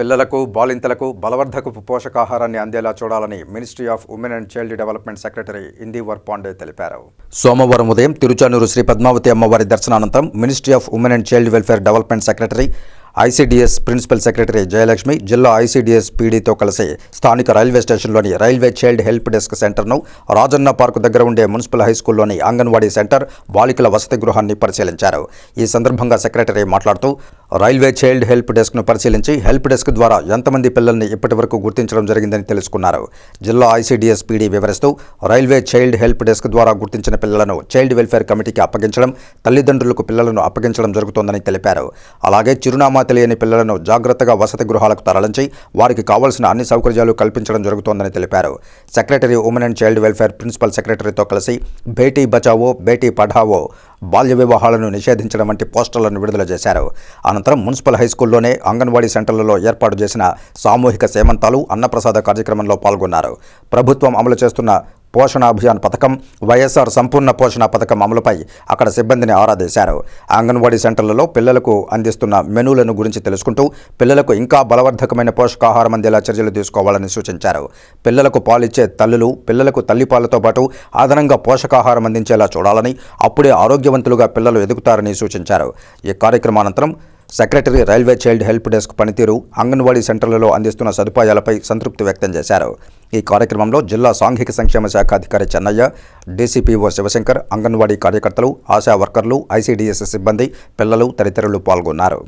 పిల్లలకు బాలింతలకు బలవర్ధకపు పోషకాహారాన్ని అందేలా చూడాలని ministry of women and child development secretary Indivar Pandey తెలిపారు. సోమవారం ఉదయం తిరుచానూరు శ్రీ పద్మావతి అమ్మవారి దర్శనానంతరం ministry of women and child welfare development secretary ICDS principal secretary Jayalakshmi జిల్లా ఐసీడీఎస్ పీడీతో కలిసి స్థానిక రైల్వే స్టేషన్లోని రైల్వే చైల్డ్ హెల్ప్ డెస్క్ సెంటర్ను రాజన్న పార్కు దగ్గర ఉండే మున్సిపల్ హై స్కూల్లోని అంగన్వాడీ సెంటర్ బాలికల వసతి గృహాన్ని పరిశీలించారు. ఈ సందర్భంగా సెక్రటరీ మాట్లాడుతూ రైల్వే చైల్డ్ హెల్ప్ డెస్క్ను పరిశీలించి హెల్ప్ డెస్క్ ద్వారా ఎంతమంది పిల్లల్ని ఇప్పటివరకు గుర్తించడం జరిగిందని తెలుసుకున్నారు. జిల్లా ఐసీడీఎస్ పీడీ వివరిస్తూ రైల్వే చైల్డ్ హెల్ప్ డెస్క్ ద్వారా గుర్తించిన పిల్లలను చైల్డ్ వెల్ఫేర్ కమిటీకి అప్పగించడం తల్లిదండ్రులకు పిల్లలను అప్పగించడం జరుగుతోందని తెలిపారు. అలాగే చిరునామా తెలియని పిల్లలను జాగ్రత్తగా వసతి గృహాలకు తరలించి వారికి కావాల్సిన అన్ని సౌకర్యాలు కల్పించడం జరుగుతోందని తెలిపారు. Secretary women and child welfare principal సెక్రటరీతో కలిసి బేటీ బచావో బేటీ పఢావో బాల్య వివాహాలను నిషేధించడం వంటి పోస్టర్లను విడుదల చేశారు. అనంతరం మున్సిపల్ హై స్కూల్లోనే అంగన్వాడీ సెంటర్లలో ఏర్పాటు చేసిన సామూహిక సేమంతాలు అన్నప్రసాద కార్యక్రమంలో పాల్గొన్నారు. ప్రభుత్వం అమలు చేస్తున్న పోషణ అభియాన్ పథకం వైఎస్ఆర్ సంపూర్ణ పోషణ పథకం అమలుపై అక్కడ సిబ్బందిని ఆరాధేశారు అంగన్వాడీ సెంటర్లలో పిల్లలకు అందిస్తున్న మెనూలను గురించి తెలుసుకుంటూ పిల్లలకు ఇంకా బలవర్ధకమైన పోషకాహారం అందేలా చర్యలు తీసుకోవాలని సూచించారు. పిల్లలకు పాలిచ్చే తల్లులు పిల్లలకు తల్లిపాలతో పాటు అదనంగా పోషకాహారం అందించేలా చూడాలని అప్పుడే ఆరోగ్యవంతులుగా పిల్లలు ఎదుగుతారని సూచించారు. ఈ కార్యక్రమానంతరం secretary railway child help desk పనితీరు అంగన్వాడీ సెంటర్లలో అందిస్తున్న సదుపాయాలపై సంతృప్తి వ్యక్తం చేశారు. ఈ కార్యక్రమంలో జిల్లా సాంఘిక సంక్షేమ శాఖ అధికారి చెన్నయ్య డీసీపీఓ శివశంకర్ అంగన్వాడీ కార్యకర్తలు ఆశా వర్కర్లు ఐసీడీఎస్ సిబ్బంది పిల్లలు తదితరులు పాల్గొన్నారు.